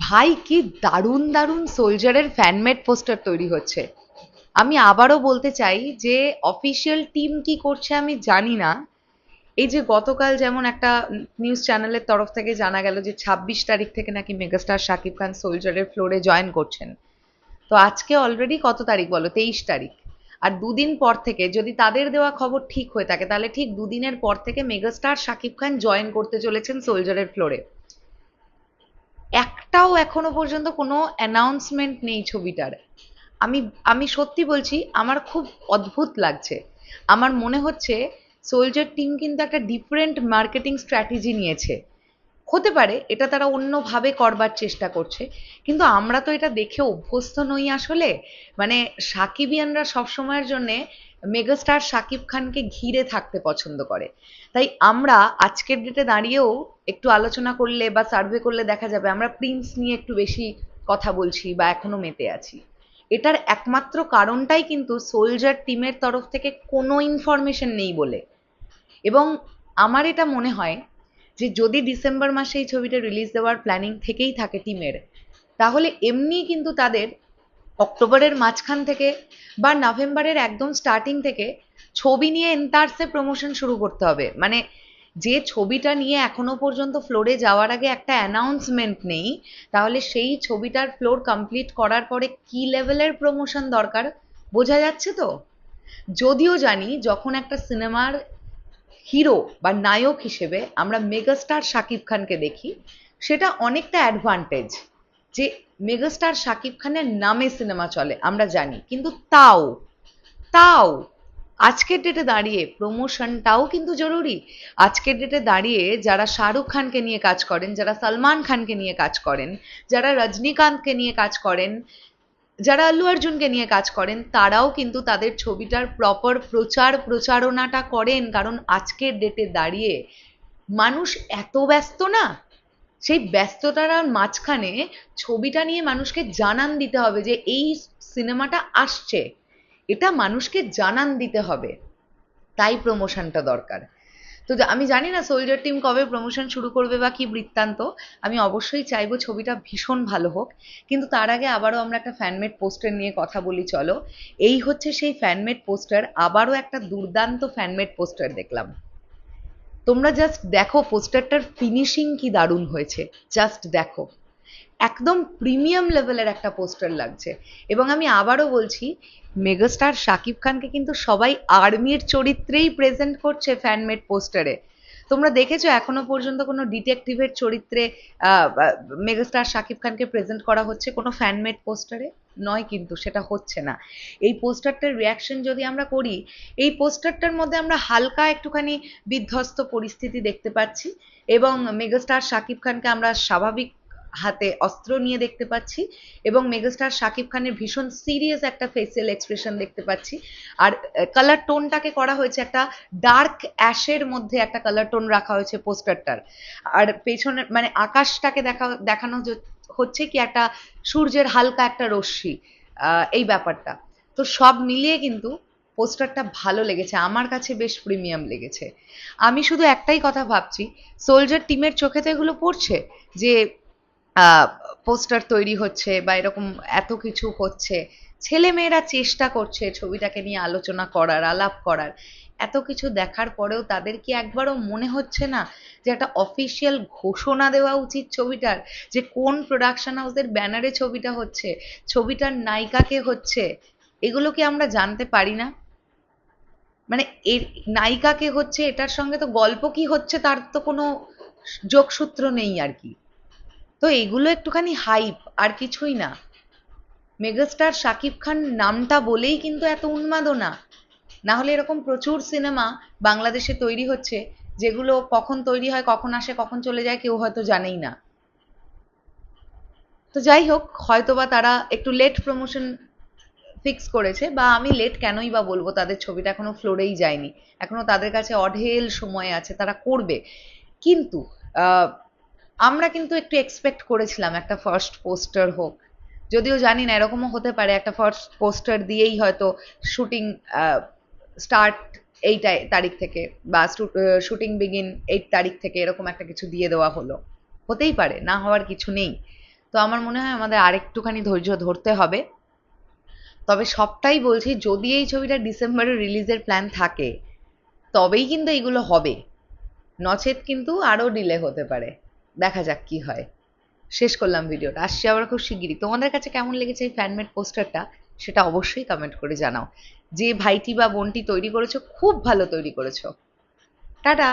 ভাই, কি দারুণ দারুণ সোলজারের ফ্যানমেড পোস্টার তৈরি হচ্ছে। আমি আবারও বলতে চাই যে অফিসিয়াল টিম কি করছে আমি জানি না। এই যে গতকাল যেমন একটা নিউজ চ্যানেলের তরফ থেকে জানা গেল যে, ছাব্বিশ তারিখ থেকে নাকি মেগাস্টার শাকিব খান সোলজারের ফ্লোরে জয়েন করছেন। তো আজকে অলরেডি কত তারিখ বলো? তেইশ তারিখ। আর দুদিন পর থেকে যদি তাদের দেওয়া খবর ঠিক হয়ে থাকে, তাহলে ঠিক দুদিনের পর থেকে মেগাস্টার শাকিব খান জয়েন করতে চলেছেন সোলজারের ফ্লোরে একটাও এখনও পর্যন্ত কোনো অ্যানাউন্সমেন্ট নেই ছবিটার। আমি আমি সত্যি বলছি, আমার খুব অদ্ভুত লাগছে। আমার মনে হচ্ছে সোলজার টিম কিন্তু একটা ডিফারেন্ট মার্কেটিং স্ট্র্যাটেজি নিয়েছে। হতে পারে, এটা তারা অন্যভাবে করবার চেষ্টা করছে, কিন্তু আমরা তো এটা দেখে অভ্যস্ত নই আসলে। মানে সাকিবিয়ানরা সবসময়ের জন্যে মেগাস্টার শাকিব খানকে ঘিরে থাকতে পছন্দ করে। তাই আমরা আজকের ডেটে দাঁড়িয়েও একটু আলোচনা করলে বা সার্ভে করলে দেখা যাবে আমরা প্রিন্স নিয়ে একটু বেশি কথা বলছি বা এখনও মেতে আছি। এটার একমাত্র কারণটাই কিন্তু সোলজার টিমের তরফ থেকে কোনো ইনফরমেশন নেই বলে। এবং আমার এটা মনে হয় যে যদি ডিসেম্বর মাসে এই ছবিটা রিলিজ দেওয়ার প্ল্যানিং থেকেই থাকে টিমের তাহলে এমনি কিন্তু তাদের অক্টোবরের মাঝখান থেকে বা নভেম্বরের একদম স্টার্টিং থেকে ছবি নিয়ে এন্টার্সে প্রমোশন শুরু করতে হবে। মানে যে ছবিটা নিয়ে এখনও পর্যন্ত ফ্লোরে যাওয়ার আগে একটা অ্যানাউন্সমেন্ট নেই, তাহলে সেই ছবিটার ফ্লোর কমপ্লিট করার পরে কি লেভেলের প্রমোশন দরকার? বোঝা যাচ্ছে তো? যদিও জানি যখন একটা সিনেমার হিরো বা নায়ক হিসেবে আমরা মেগাস্টার শাকিব খানকে দেখি, সেটা অনেকটা অ্যাডভান্টেজ যে মেগাস্টার শাকিব খানের নামে সিনেমা চলে, আমরা জানি। কিন্তু তাও তাও আজকের ডেটে দাঁড়িয়ে প্রমোশনটাও কিন্তু জরুরি। আজকের ডেটে দাঁড়িয়ে যারা শাহরুখ খানকে নিয়ে কাজ করেন, যারা সালমান খানকে নিয়ে কাজ করেন, যারা রজনীকান্তকে নিয়ে কাজ করেন, যারা আল্লু অর্জুনকে নিয়ে কাজ করেন, তারাও কিন্তু তাদের ছবিটার প্রপার প্রচার প্রচারণাটা করেন। কারণ আজকের ডেটে দাঁড়িয়ে মানুষ এত ব্যস্ত না? সেই ব্যস্ততার মাঝখানে ছবিটা নিয়ে মানুষকে জানান দিতে হবে যে এই সিনেমাটা আসছে। এটা মানুষকে জানান দিতে হবে। তাই প্রমোশনটা দরকার। তো আমি জানি না সোলজার টিম কবে প্রমোশন শুরু করবে বা কি বৃত্তান্ত। আমি অবশ্যই চাইব ছবিটা ভীষণ ভালো হোক। কিন্তু তার আগে আবারও আমরা একটা ফ্যানমেড পোস্টার নিয়ে কথা বলি, চলো। এই হচ্ছে সেই ফ্যানমেড পোস্টার আবারও একটা দুর্দান্ত ফ্যানমেড পোস্টার দেখলাম। তোমরা জাস্ট দেখো পোস্টারটার ফিনিশিং কি দারুণ হয়েছে। জাস্ট দেখো। একদম প্রিমিয়াম লেভেলের একটা পোস্টার লাগছে। এবং আমি আবারও বলছি, মেগাস্টার শাকিব খানকে কিন্তু সবাই আর্মির চরিত্রেই প্রেজেন্ট করছে ফ্যানমেড পোস্টারে। তোমরা দেখেছ এখনও পর্যন্ত কোনো ডিটেকটিভের চরিত্রে মেগাস্টার শাকিব খানকে প্রেজেন্ট করা হচ্ছে কোনো ফ্যানমেড পোস্টারে? নয় কিন্তু, সেটা হচ্ছে না। এই পোস্টারটার রিয়াকশন যদি আমরা করি, এই পোস্টারটার মধ্যে আমরা হালকা একটুখানি বিধ্বস্ত পরিস্থিতি দেখতে পাচ্ছি এবং মেগাস্টার শাকিব খানকে আমরা স্বাভাবিক হাতে অস্ত্র নিয়ে দেখতে পাচ্ছি এবং মেগাস্টার শাকিব খানের ভীষণ সিরিয়াস একটা ফেসিয়াল এক্সপ্রেশন দেখতে পাচ্ছি। আর কালার টোনটাকে করা হয়েছে একটা ডার্ক অ্যাশের মধ্যে একটা কালার টোন রাখা হয়েছে পোস্টারটার আর পেছনের মানে আকাশটাকে দেখা, দেখানো হচ্ছে কি একটা সূর্যের হালকা একটা রশ্মি এই ব্যাপারটা। তো সব মিলিয়ে কিন্তু পোস্টারটা ভালো লেগেছে, আমার কাছে বেশ প্রিমিয়াম লেগেছে। আমি শুধু একটাই কথা ভাবছি সোলজার টিমের চোখে তো এগুলো পড়ছে যে পোস্টার তৈরি হচ্ছে বা এরকম এত কিছু হচ্ছে ছেলে মেয়েরা চেষ্টা করছে ছবিটাকে নিয়ে আলোচনা করার, আলাপ করার। এত কিছু দেখার পরেও তাদের কি একবারও মনে হচ্ছে না যে একটা অফিসিয়াল ঘোষণা দেওয়া উচিত ছবিটার? যে কোন প্রোডাকশন হাউসের ব্যানারে ছবিটা হচ্ছে? ছবিটার নায়িকাকে হচ্ছে? এগুলো কি আমরা জানতে পারি না? মানে এর নায়িকাকে হচ্ছে? এটার সঙ্গে তো গল্প কি হচ্ছে? তার তো কোনো যোগসূত্র নেই আর কি। তো এগুলো একটুখানি হাইপ আর কিছুই না। মেগাস্টার শাকিব খান নামটা বলেই কিন্তু এত উন্মাদনা। না হলে এরকম প্রচুর সিনেমা বাংলাদেশে তৈরি হচ্ছে, যেগুলো কখন তৈরি হয়, কখন আসে, কখন চলে যায়, কেউ হয়তো জানেই না। তো যাই হোক, হয়তোবা তারা একটু লেট প্রমোশন ফিক্স করেছে, বা আমি লেট কেনই বা বলব, তাদের ছবিটা এখনও ফ্লোরেই যায়নি। এখনও তাদের কাছে অঢেল সময় আছে, তারা করবে। কিন্তু আমরা কিন্তু একটু এক্সপেক্ট করেছিলাম একটা ফার্স্ট পোস্টার হোক। যদিও জানি না, এরকমও হতে পারে একটা ফার্স্ট পোস্টার দিয়েই হয়তো শুটিং স্টার্ট এই তারিখ থেকে বা শুটিং বিগিন এই তারিখ থেকে এরকম একটা কিছু দিয়ে দেওয়া হলো। হতেই পারে, না হওয়ার কিছু নেই। তো আমার মনে হয় আমাদের আরেকটুখানি ধৈর্য ধরতে হবে। তবে সবটাই বলছি, যদি এই ছবিটা ডিসেম্বরে রিলিজের প্ল্যান থাকে, তবেই কিন্তু এইগুলো হবে। নচেত কিন্তু আরও ডিলে হতে পারে। দেখা যাক কি হয়। শেষ করলাম ভিডিওটা। আসছি আবার খুব শিগগিরই। তোমাদের কাছে কেমন লেগেছে এই ফ্যানমেড পোস্টারটা সেটা অবশ্যই কমেন্ট করে জানাও। যে ভাইটি বা বোনটি তৈরি করেছ, খুব ভালো তৈরি করেছ। টাটা!